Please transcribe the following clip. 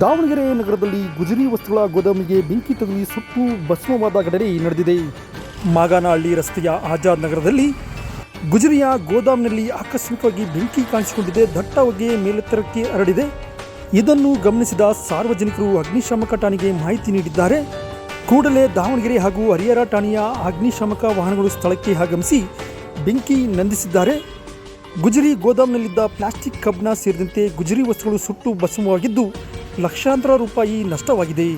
ದಾವಣಗೆರೆ ನಗರದಲ್ಲಿ ಗುಜರಿ ವಸ್ತುಗಳ ಗೋದಾಮಿಗೆ ಬೆಂಕಿ ತಗುಲಿ ಸುಟ್ಟು ಭಸ್ಮವಾದ ಘಟನೆ ನಡೆದಿದೆ. ಮಾಗಾನಹಳ್ಳಿ ರಸ್ತೆಯ ಆಜಾದ್ ನಗರದಲ್ಲಿ ಗುಜರಿಯ ಗೋದಾಮಿನಲ್ಲಿ ಆಕಸ್ಮಿಕವಾಗಿ ಬೆಂಕಿ ಕಾಣಿಸಿಕೊಂಡಿದೆ. ದಟ್ಟ ಹೊಗೆ ಮೇಲೆತ್ತರಕ್ಕೆ ಹರಡಿದೆ. ಇದನ್ನು ಗಮನಿಸಿದ ಸಾರ್ವಜನಿಕರು ಅಗ್ನಿಶಾಮಕ ಠಾಣೆಗೆ ಮಾಹಿತಿ ನೀಡಿದ್ದಾರೆ. ಕೂಡಲೇ ದಾವಣಗೆರೆ ಹಾಗೂ ಹರಿಹರ ಠಾಣೆಯ ಅಗ್ನಿಶಾಮಕ ವಾಹನಗಳು ಸ್ಥಳಕ್ಕೆ ಆಗಮಿಸಿ ಬೆಂಕಿ ನಂದಿಸಿದ್ದಾರೆ. ಗುಜರಿ ಗೋದಾಮ್ನಲ್ಲಿದ್ದ ಪ್ಲಾಸ್ಟಿಕ್ ಕಬ್ಬಿಣ ಸೇರಿದಂತೆ ಗುಜರಿ ವಸ್ತುಗಳು ಸುಟ್ಟು ಭಸ್ಮವಾಗಿದ್ದು ಲಕ್ಷಾಂತರ ರೂಪಾಯಿ ನಷ್ಟವಾಗಿದೆ.